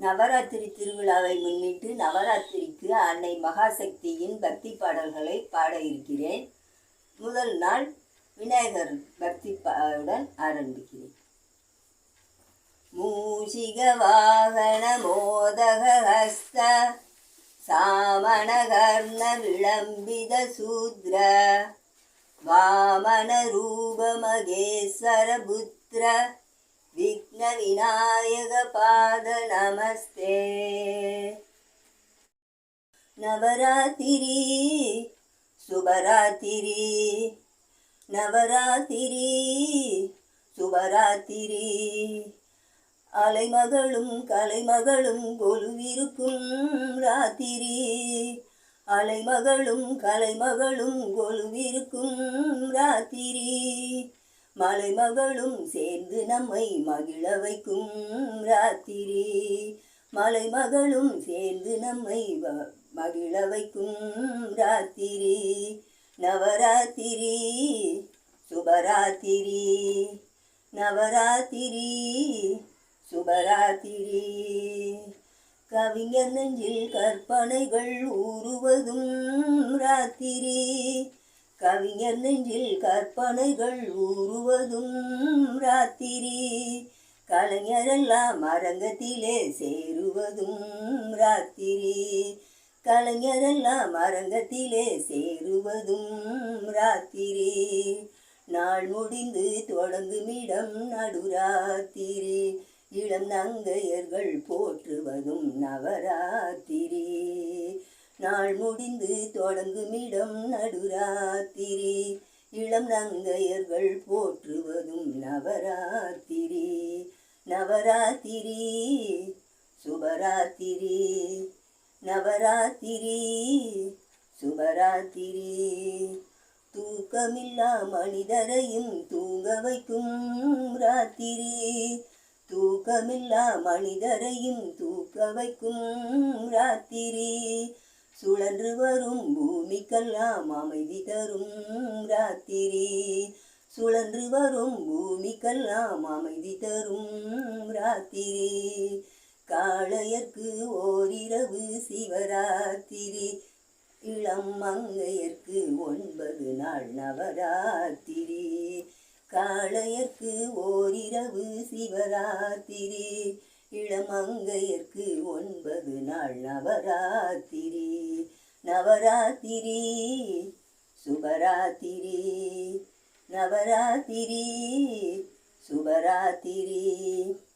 நவராத்திரி திருவிழாவை முன்னிட்டு நவராத்திரிக்கு அன்னை மகாசக்தியின் பக்தி பாடல்களை பாட இருக்கிறேன். முதல் நாள் விநாயகர் பக்தி பாடன் ஆரம்பிக்கிறேன். மூஷிக வாகன மோதக ஹஸ்த சாமணகர்ண விளம்பித சூத்ர வாமன ரூப மகேஸ்வர புத்திர விக்ன விநாயக பாத நமஸ்தே நவராத்திரி சுபராத்திரி நவராத்திரி சுபராத்திரி அலைமகளும் கலைமகளும் கொலுவிருக்கும் ராத்திரி அலைமகளும் கலைமகளும் கொலுவிருக்கும் ராத்திரி மலைமகளும் சேர்ந்து நம்மை மகிழ வைக்கும் ராத்திரி. மலைமகளும் சேர்ந்து நம்மை மகிழ வைக்கும் ராத்திரி. நவராத்திரி சுபராத்திரி. நவராத்திரி சுபராத்திரி. கவிஞர் நெஞ்சில் கற்பனைகள் ஊறுவதும் ராத்திரி. கவிஞர் நெஞ்சில் கற்பனைகள் ஊறுவதும் ராத்திரி. கலைஞரெல்லாம் அரங்கத்திலே சேருவதும் ராத்திரி. கலைஞரெல்லாம் அரங்கத்திலே சேருவதும் ராத்திரி. நாள் முடிந்து தொடங்குமிடம் நடுராத்திரி. இளம் நங்கையர்கள் போற்றுவதும் நவராத்திரி. நாள் முடிந்து தொடங்கும் இடம் நடுராத்திரி. இளம் நங்கையர்கள் போற்றுவதும் நவராத்திரி. நவராத்திரி சுபராத்திரி. நவராத்திரி சுபராத்திரி. தூக்கமில்லா மனிதரையும் தூங்க வைக்கும் ராத்திரி. தூக்கமில்லா மனிதரையும் தூக்க வைக்கும் ராத்திரி. சுழன்று வரும் பூமிக்கெல்லாம் அமைதி தரும் ராத்திரி. சுழன்று வரும் பூமிக்கெல்லாம் அமைதி தரும் ராத்திரி. காளையர்க்கு ஓரிரவு சிவராத்திரி. இளம் மங்கையர்க்கு ஒன்பது நாள் நவராத்திரி. காளையர்க்கு ஓரிரவு சிவராத்திரி. இளமங்கையர்க்கு ஒன்பது நாள் நவராத்திரி. நவராத்திரி சுபராத்திரி. நவராத்திரி சுபராத்திரி.